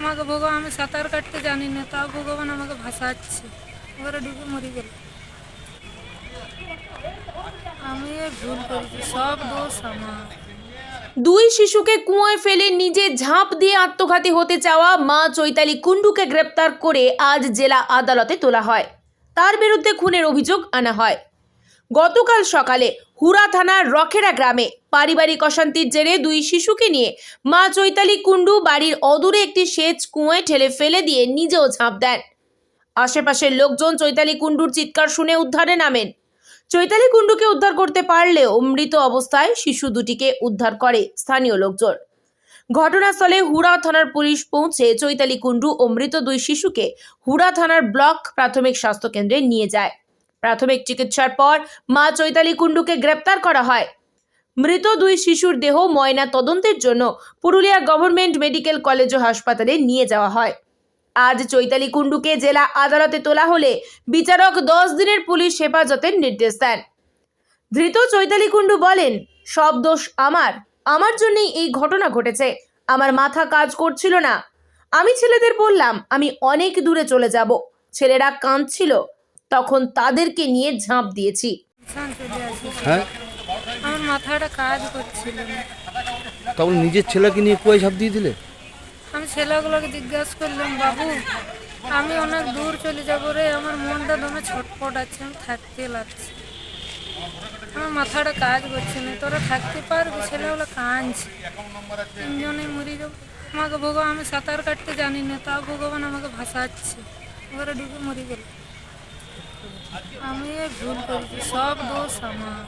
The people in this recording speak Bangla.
আমাকে ভগবান, আমি সাঁতার কাটতে জানি না, তাও ভগবান আমাকে ভাসাচ্ছে। এবারে ডুবে মরে গেল। দুই শিশুকে কুয়োয় ফেলে নিজে ঝাঁপ দিয়ে আত্মঘাতী হতে চাওয়া মা চৈতালি কুণ্ডুকে গ্রেপ্তার করে আজ জেলা আদালতে তোলা হয়। তার বিরুদ্ধে খুনের অভিযোগ আনা হয়। গতকাল সকালে হুরা থানার রখেরা গ্রামে পারিবারিক অশান্তির জেরে দুই শিশুকে নিয়ে মা চৈতালি কুণ্ডু বাড়ির অদূরে একটি সেচ কুয়োয় ঠেলে ফেলে দিয়ে নিজেও ঝাঁপ দেন। আশেপাশের লোকজন চৈতালি কুণ্ডুর চিৎকার শুনে উদ্ধারে নামেন। চৈতালি কুণ্ডুকে উদ্ধার করতে পারলেও মৃত অবস্থায় শিশু দুটিকে উদ্ধার করে স্থানীয় লোকজন। ঘটনাস্থলে হুড়া থানার পুলিশ পৌঁছে চৈতালি কুণ্ডু ও মৃত দুই শিশুকে হুড়া থানার ব্লক প্রাথমিক স্বাস্থ্য কেন্দ্রে নিয়ে যায়। প্রাথমিক চিকিৎসার পর মা চৈতালি কুণ্ডুকে গ্রেপ্তার করা হয়। মৃত দুই শিশুর দেহ ময়না তদন্তের জন্য পুরুলিয়া গভর্নমেন্ট মেডিকেল কলেজ ও হাসপাতালে নিয়ে যাওয়া হয়। আজ চৈতালি কুণ্ডুকে জেলা আদালতে তোলা হলে বিচারক দশ দিনের পুলিশ হেফাজতের নির্দেশ দেন। ধৃত চৈতালি কুণ্ডু বলেন, সব দোষ আমার। আমার জন্যই এই ঘটনা ঘটেছে। আমার মাথা কাজ করছিল না। আমি ছেলেদের বললাম, আমি অনেক দূরে চলে যাব। ছেলেরা কাঁদছিল। তখন তাদেরকে নিয়ে ঝাঁপ দিয়েছি। হ্যাঁ? আমার মাথাটা কাজ করছিল না। তখন নিজের ছেলেকে নিয়ে কুয়ায় ঝাঁপ দিয়ে দিলে? আমি ছেলেগুলোকে জিজ্ঞাসা করলাম বাবু আমি অনেক দূর চলে যাব রে আমার মনটা দমে ছটপট আছে আমি থাকতে লাগছে। আমার মাথাটা কাজ করছে না তোরা থাকতে পারবি ছেলেগুলো কাঁদছে। তিনজনে মরে যাব। আমাকে ভগবান আমি সাঁতার কাটতে জানি না তাও ভগবান আমাকে ভাসাচ্ছে। এবারে ডুবে মরে গেল। আমি ভুল করেছি সব দোষ আমার।